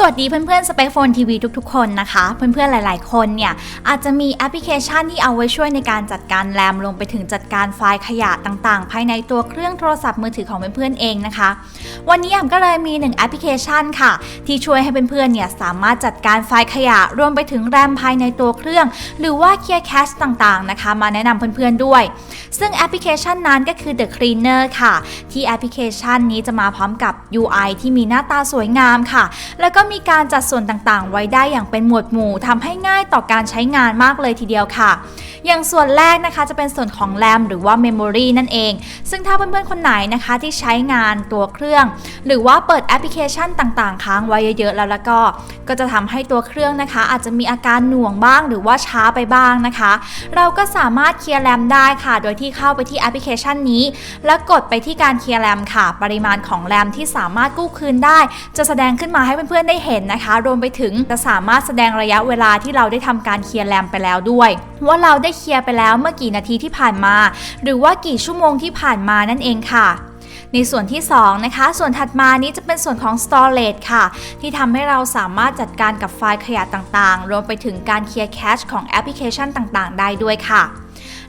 สวัสดีเพื่อนๆ Spec Phone TV ทุกๆ คนนะคะ เพื่อนๆ หลายๆ คนเนี่ย อาจจะมีแอปพลิเคชันที่เอาไว้ช่วยในการจัดการแรมรวมไปถึงจัดการไฟล์ขยะต่างๆ ภายในตัวเครื่องโทรศัพท์มือถือของเพื่อนๆ เองนะคะ วันนี้แอมก็เลยมีหนึ่งแอปพลิเคชันค่ะ ที่ช่วยให้เพื่อนๆ เนี่ยสามารถจัดการไฟล์ขยะรวมไปถึงแรมภายในตัวเครื่อง หรือว่าเคลียร์แคชต่างๆ นะคะ มาแนะนำเพื่อนๆ ด้วย ซึ่งแอปพลิเคชันนั้นก็คือ The Cleaner ค่ะ ที่แอปพลิเคชันนี้จะมาพร้อมกับ UI ที่มีหน้าตาสวยงามค่ะ แล้วก็มีการจัดส่วนต่างๆ ไว้ได้อย่างเป็นหมวดหมู่ทำให้ง่ายต่อการใช้งานมากเลยทีเดียวค่ะ อย่างส่วนแรกนะคะจะเป็นส่วนของแรมหรือว่า Memory นั่นเอง ซึ่งถ้าเพื่อนๆคนไหนนะคะที่ใช้งานตัวเครื่อง หรือว่าเปิดแอปพลิเคชันต่างๆ ค้างไว้เยอะๆแล้วแล้วก็ ก็จะทำให้ตัวเครื่องนะคะ อาจจะมีอาการหน่วงบ้างหรือว่าช้าไปบ้างนะคะ เราก็สามารถเคลียร์แรมได้ค่ะ โดยที่เข้าไปที่แอปพลิเคชันนี้ แล้วกดไปที่การเคลียร์แรมค่ะ ปริมาณของแรมที่สามารถกู้คืนได้ จะแสดงขึ้นมาให้เพื่อนๆได้เห็นนะคะ รวมไปถึงจะสามารถแสดงระยะเวลาที่เราได้ทำการเคลียร์แรมไปแล้วด้วย ว่าเราได้เคลียร์ไปแล้วเมื่อกี่นาทีที่ผ่านมา หรือว่ากี่ชั่วโมงที่ผ่านมานั่นเองค่ะในส่วนที่2นะคะ ส่วนถัดมานี้จะเป็นส่วนของ storage ค่ะ ที่ทำให้เราสามารถจัดการกับไฟล์ขยะต่างๆ รวมไปถึงการเคลียร์แคชของแอปพลิเคชันต่างๆ ได้ด้วยค่ะ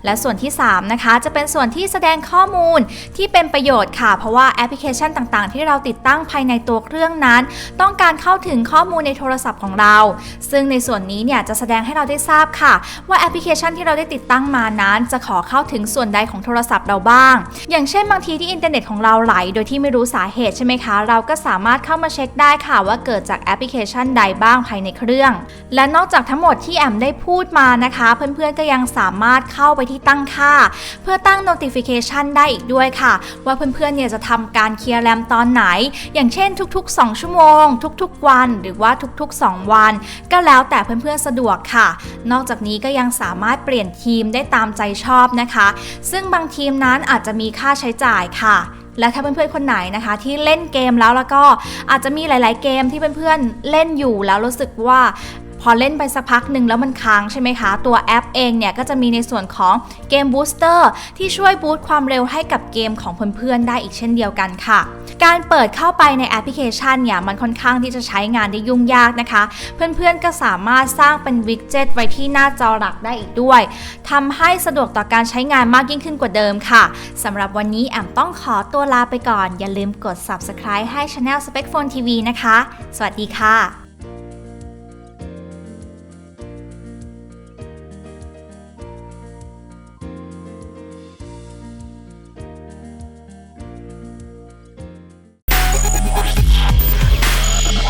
และส่วนที่ 3 นะคะ จะเป็นส่วนที่แสดงข้อมูลที่เป็นประโยชน์ค่ะ เพราะว่าแอปพลิเคชันต่างๆ ที่เราติดตั้งภายในตัวเครื่องนั้น ต้องการเข้าถึงข้อมูลในโทรศัพท์ของเรา ซึ่งในส่วนนี้เนี่ยจะแสดงให้เราได้ทราบค่ะ ว่าแอปพลิเคชันที่เราได้ติดตั้งมานั้น จะขอเข้าถึงส่วนใดของโทรศัพท์เราบ้าง อย่างเช่นบางทีที่อินเทอร์เน็ตของเราไหล โดยที่ไม่รู้สาเหตุใช่ไหมคะ เราก็สามารถเข้ามาเช็คได้ค่ะ ว่าเกิดจากแอปพลิเคชันใดบ้างภายในเครื่อง และนอกจากทั้งหมดที่แอมได้พูดมานะคะ เพื่อนๆก็ยังสามารถเข้าไปที่ตั้งค่า เพื่อตั้ง notification ได้อีกด้วยค่ะ ว่าเพื่อนๆเนี่ยจะทำการเคลียร์แรมตอนไหน อย่างเช่นทุกๆ 2 ชั่วโมง ทุกๆ วัน หรือว่าทุกๆ 2 วัน ก็แล้วแต่เพื่อนๆสะดวกค่ะ นอกจากนี้ก็ยังสามารถเปลี่ยนทีมได้ตามใจชอบนะคะ ซึ่งบางทีมนั้นอาจจะมีค่าใช้จ่ายค่ะและถ้าเพื่อนๆ คนไหนนะคะที่เล่นเกมแล้วแล้วก็อาจจะมีหลาย ๆ เกมที่เพื่อนๆเล่นอยู่แล้วรู้สึกว่า พอเล่นไปสักพักหนึ่งแล้วมันค้างใช่ไหมคะ ตัวแอปเองเนี่ยก็จะมีในส่วนของเกมบูสเตอร์ที่ช่วยบูสต์ความเร็วให้กับเกมของเพื่อนๆได้อีกเช่นเดียวกันค่ะ การเปิดเข้าไปในแอปพลิเคชันเนี่ยมันค่อนข้างที่จะใช้งานได้ยุ่งยากนะคะ เพื่อนๆก็สามารถสร้างเป็นวิกเจ็ตไว้ที่หน้าจอหลักได้อีกด้วยทำให้สะดวกต่อการใช้งานมากยิ่งขึ้นกว่าเดิมค่ะสำหรับวันนี้แอมต้องขอตัวลาไปก่อน อย่าลืมกด subscribe ให้ Channel Spec Phone TV นะคะ สวัสดีค่ะ